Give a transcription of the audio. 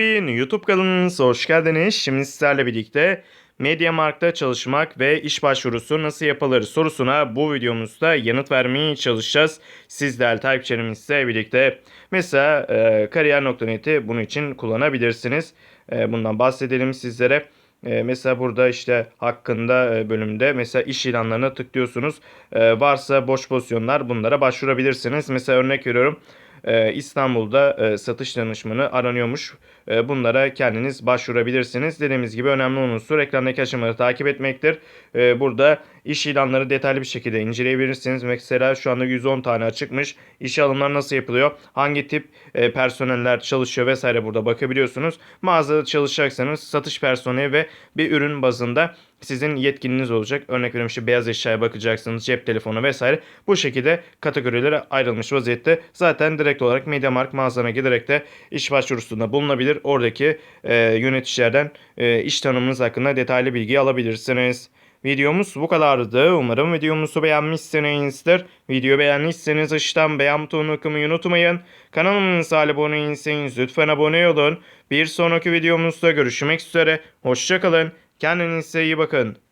TV YouTube kanalınıza hoş geldiniz. Şimdi sizlerle birlikte MediaMarkt'ta çalışmak ve iş başvurusu nasıl yapılır sorusuna bu videomuzda yanıt vermeye çalışacağız. Siz değerli takipçilerimizle birlikte. Mesela e, kariyer.net'i bunun için kullanabilirsiniz. E, bundan bahsedelim sizlere. E, mesela burada işte hakkında e, bölümde mesela iş ilanlarına tıklıyorsunuz. E, varsa boş pozisyonlar bunlara başvurabilirsiniz. Mesela örnek veriyorum. Ee, İstanbul'da e, satış danışmanı aranıyormuş. E, bunlara kendiniz başvurabilirsiniz. Dediğimiz gibi önemli unsur ekrandaki aşamaları takip etmektir. E, burada iş ilanları detaylı bir şekilde inceleyebilirsiniz. Mesela şu anda 110 tane açıkmış. İşe alımlar nasıl yapılıyor? Hangi tip e, personeller çalışıyor vesaire burada bakabiliyorsunuz. Mağazada çalışacaksanız satış personeli ve bir ürün bazında sizin yetkininiz olacak. Örnek veriyorum işte beyaz eşyaya bakacaksınız, cep telefonu vesaire. Bu şekilde kategorilere ayrılmış vaziyette. Zaten direkt olarak MediaMarkt mağazana giderek de iş başvurusunda bulunabilir. Oradaki e, yöneticilerden e, iş tanımınız hakkında detaylı bilgi alabilirsiniz. Videomuz bu kadardı. Umarım videomuzu beğenmişsinizdir. Video beğendiyseniz aşağıdan beğen butonunu tıklamayı unutmayın. Kanalımıza abone değilseniz lütfen abone olun. Bir sonraki videomuzda görüşmek üzere. Hoşçakalın. Kendinize iyi bakın.